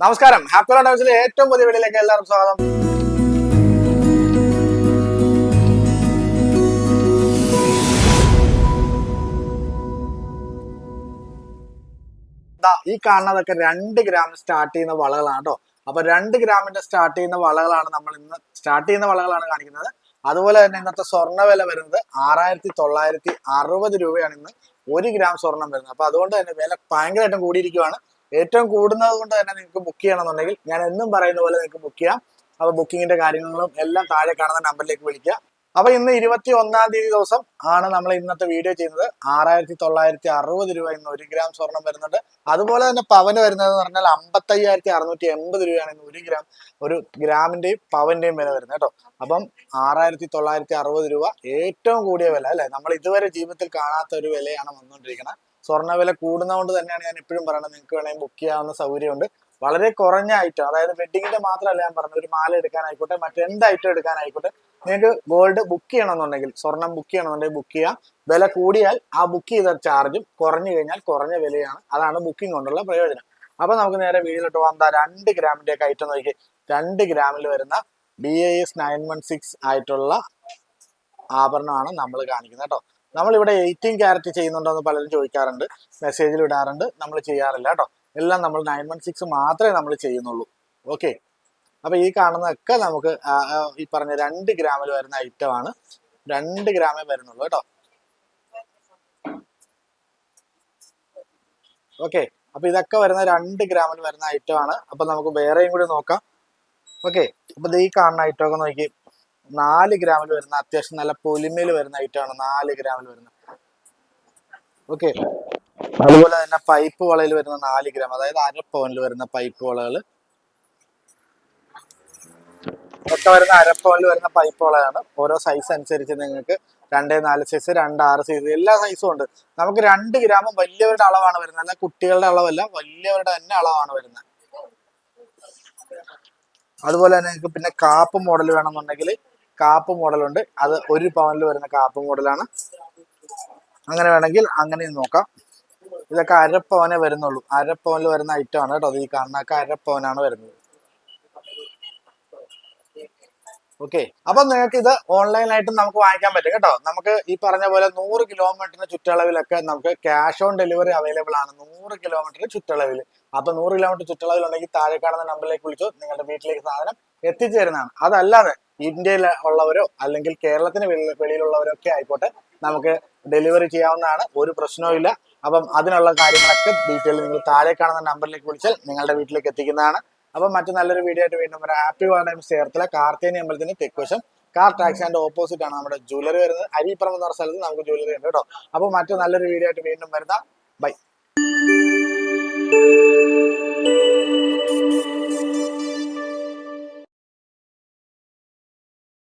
നമസ്കാരം. ഹാപ്പി ഹൗസിലെ ഏറ്റവും പുതിയ വീഡിയോയിലേക്ക് എല്ലാവർക്കും സ്വാഗതം. ഈ കാണുന്നതൊക്കെ രണ്ട് ഗ്രാം സ്റ്റാർട്ട് ചെയ്യുന്ന വളകളാണ് കേട്ടോ അപ്പൊ രണ്ട് ഗ്രാമിന്റെ സ്റ്റാർട്ട് ചെയ്യുന്ന വളകളാണ് നമ്മൾ ഇന്ന് സ്റ്റാർട്ട് ചെയ്യുന്ന വളകളാണ് കാണിക്കുന്നത്. അതുപോലെ തന്നെ ഇന്നത്തെ സ്വർണ വില വരുന്നത് ആറായിരത്തി തൊള്ളായിരത്തി അറുപത് രൂപയാണ് ഇന്ന് ഒരു ഗ്രാം സ്വർണം വരുന്നത്. അപ്പൊ അതുകൊണ്ട് തന്നെ വില ഭയങ്കരമായിട്ടും കൂടിയിരിക്കുവാണ്. ഏറ്റവും കൂടുന്നത് കൊണ്ട് തന്നെ നിങ്ങൾക്ക് ബുക്ക് ചെയ്യണമെന്നുണ്ടെങ്കിൽ ഞാൻ എന്നും പറയുന്ന പോലെ നിങ്ങൾക്ക് ബുക്ക് ചെയ്യാം. അപ്പൊ ബുക്കിങ്ങിന്റെ കാര്യങ്ങളും എല്ലാം താഴെ കാണുന്ന നമ്പറിലേക്ക് വിളിക്കുക. അപ്പൊ ഇന്ന് ഇരുപത്തി ഒന്നാം തീയതി ദിവസം ആണ് നമ്മൾ ഇന്നത്തെ വീഡിയോ ചെയ്യുന്നത്. ആറായിരത്തി തൊള്ളായിരത്തി അറുപത് രൂപ ഇന്ന് ഒരു ഗ്രാം സ്വർണം വരുന്നുണ്ട്. അതുപോലെ തന്നെ പവന് വരുന്നത് എന്ന് പറഞ്ഞാൽ അമ്പത്തി അയ്യായിരത്തി അറുന്നൂറ്റി എൺപത് രൂപയാണ് ഇന്ന് ഒരു ഗ്രാം ഒരു ഗ്രാമിന്റെയും പവന്റെയും വില വരുന്നത് കേട്ടോ. അപ്പം ആറായിരത്തി തൊള്ളായിരത്തി അറുപത് രൂപ ഏറ്റവും കൂടിയ വില അല്ലെ? നമ്മൾ ഇതുവരെ ജീവിതത്തിൽ കാണാത്ത ഒരു വിലയാണ് വന്നുകൊണ്ടിരിക്കുന്നത്. സ്വർണ വില കൂടുന്നതുകൊണ്ട് തന്നെയാണ് ഞാൻ എപ്പോഴും പറയുന്നത് നിങ്ങൾക്ക് വേണമെങ്കിൽ ബുക്ക് ചെയ്യാവുന്ന സൗകര്യമുണ്ട്. വളരെ കുറഞ്ഞ ഐറ്റം അതായത് വെഡിങ്ങിന്റെ മാത്രമല്ല ഞാൻ പറഞ്ഞത് ഒരു മാല എടുക്കാനായിക്കോട്ടെ മറ്റെന്ത് ഐറ്റം എടുക്കാനായിക്കോട്ടെ നിങ്ങൾക്ക് ഗോൾഡ് ബുക്ക് ചെയ്യണമെന്നുണ്ടെങ്കിൽ സ്വർണം ബുക്ക് ചെയ്യണമെന്നുണ്ടെങ്കിൽ ബുക്ക് ചെയ്യാം. വില കൂടിയാൽ ആ ബുക്ക് ചെയ്ത ചാർജും കുറഞ്ഞു കഴിഞ്ഞാൽ കുറഞ്ഞ വിലയാണ്. അതാണ് ബുക്കിംഗ് കൊണ്ടുള്ള പ്രയോജനം. അപ്പൊ നമുക്ക് നേരെ വീട്ടിലോട്ട് എന്താ രണ്ട് ഗ്രാമിന്റെ ഒക്കെ ഐറ്റം നോക്കി രണ്ട് ഗ്രാമിൽ വരുന്ന B A S nine one six ആയിട്ടുള്ള ആഭരണമാണ് നമ്മൾ കാണിക്കുന്നത് കേട്ടോ. നമ്മളിവിടെ എയ്റ്റീൻ ക്യാരറ്റ് ചെയ്യുന്നുണ്ടോ എന്ന് പലരും ചോദിക്കാറുണ്ട്. മെസ്സേജിൽ ഇടാറുണ്ട്. നമ്മൾ ചെയ്യാറില്ല കേട്ടോ എല്ലാം നമ്മൾ നയൻ വൺ സിക്സ് മാത്രമേ നമ്മൾ ചെയ്യുന്നുള്ളൂ. ഓക്കെ അപ്പൊ ഈ കാണുന്നതൊക്കെ നമുക്ക് ഈ പറഞ്ഞ രണ്ട് ഗ്രാമിൽ വരുന്ന ഐറ്റം ആണ്. രണ്ട് ഗ്രാമേ വരുന്നുള്ളൂ കേട്ടോ ഓക്കെ അപ്പൊ ഇതൊക്കെ വരുന്ന രണ്ട് ഗ്രാമിൽ വരുന്ന ഐറ്റം ആണ്. അപ്പൊ നമുക്ക് വേറെയും കൂടി നോക്കാം. ഓക്കെ അപ്പൊ ദേ ഈ കാണുന്ന ഐറ്റം ഒക്കെ നോക്കി. നാല് ഗ്രാമിൽ വരുന്ന അത്യാവശ്യം നല്ല പൊലിമയിൽ വരുന്ന ഐറ്റമാണ് നാല് ഗ്രാമിൽ വരുന്ന ഓക്കെ അതുപോലെ തന്നെ പൈപ്പ് വളയിൽ വരുന്ന നാല് ഗ്രാം അതായത് അര പവനിൽ വരുന്ന പൈപ്പ് വളകൾ ഒക്കെ വരുന്ന അര പവനിൽ വരുന്ന പൈപ്പ് വളയാണ്. ഓരോ സൈസ് അനുസരിച്ച് നിങ്ങൾക്ക് രണ്ടേ നാല് സൈസ് രണ്ട് ആറ് സൈസ് എല്ലാ സൈസും ഉണ്ട്. നമുക്ക് രണ്ട് ഗ്രാമും വലിയവരുടെ അളവാണ് വരുന്നത്. അല്ല കുട്ടികളുടെ അളവല്ല വലിയവരുടെ തന്നെ അളവാണ് വരുന്നത്. അതുപോലെ തന്നെ നിങ്ങൾക്ക് പിന്നെ കാപ്പ് മോഡൽ വേണമെന്നുണ്ടെങ്കിൽ കാപ്പ് മോഡലുണ്ട്. അത് ഒരു പവനിൽ വരുന്ന കാപ്പ് മോഡലാണ്. അങ്ങനെ വേണമെങ്കിൽ അങ്ങനെ നോക്കാം. ഇതൊക്കെ അരപ്പവനെ വരുന്നുള്ളൂ. അരപ്പവനിൽ വരുന്ന ഐറ്റം ആണ് കേട്ടോ. ഈ കാണുന്നൊക്കെ അരപ്പവനാണ് വരുന്നത്. ഓക്കെ അപ്പൊ നിങ്ങൾക്ക് ഇത് ഓൺലൈനായിട്ടും നമുക്ക് വാങ്ങിക്കാൻ പറ്റും കേട്ടോ. നമുക്ക് ഈ പറഞ്ഞ പോലെ നൂറ് കിലോമീറ്ററിന് ചുറ്റളവിലൊക്കെ നമുക്ക് ക്യാഷ് ഓൺ ഡെലിവറി അവൈലബിൾ ആണ്. നൂറ് കിലോമീറ്ററിന് ചുറ്റളവിൽ അപ്പൊ നൂറ് കിലോമീറ്റർ ചുറ്റളവിൽ ഉണ്ടെങ്കിൽ താഴെ കാണുന്ന നമ്പറിലേക്ക് വിളിച്ചു. നിങ്ങളുടെ വീട്ടിലേക്ക് സാധനം എത്തിച്ചേരുന്നതാണ്. അതല്ലാതെ ഇന്ത്യയിൽ ഉള്ളവരോ അല്ലെങ്കിൽ കേരളത്തിന് വെളി- വെളിയിലുള്ളവരോ ഒക്കെ ആയിക്കോട്ടെ നമുക്ക് ഡെലിവറി ചെയ്യാവുന്നതാണ്. ഒരു പ്രശ്നവും ഇല്ല. അപ്പം അതിനുള്ള കാര്യങ്ങളൊക്കെ ഡീറ്റെയിൽ നിങ്ങൾ താഴെ കാണുന്ന നമ്പറിലേക്ക് വിളിച്ചാൽ നിങ്ങളുടെ വീട്ടിലേക്ക് എത്തിക്കുന്നതാണ്. അപ്പം മറ്റു നല്ലൊരു വീഡിയോ ആയിട്ട് വീണ്ടും വരാം. ഹാപ്പി വാർഡൈം ചേർത്തിലെ. കാർത്തേനി അമ്പലത്തിന് തെക്കുവശം കാർ ടാക്സി ആൻഡ് ഓപ്പോസിറ്റ് ആണ് നമ്മുടെ ജ്വല്ലറി വരുന്നത്. അരിപ്പുറം എന്ന് പറഞ്ഞ സ്ഥലത്ത് നമുക്ക് ജ്വല്ലറി ഉണ്ട് കേട്ടോ. അപ്പോൾ മറ്റു നല്ലൊരു വീഡിയോ ആയിട്ട് വീണ്ടും വരുന്ന ബൈ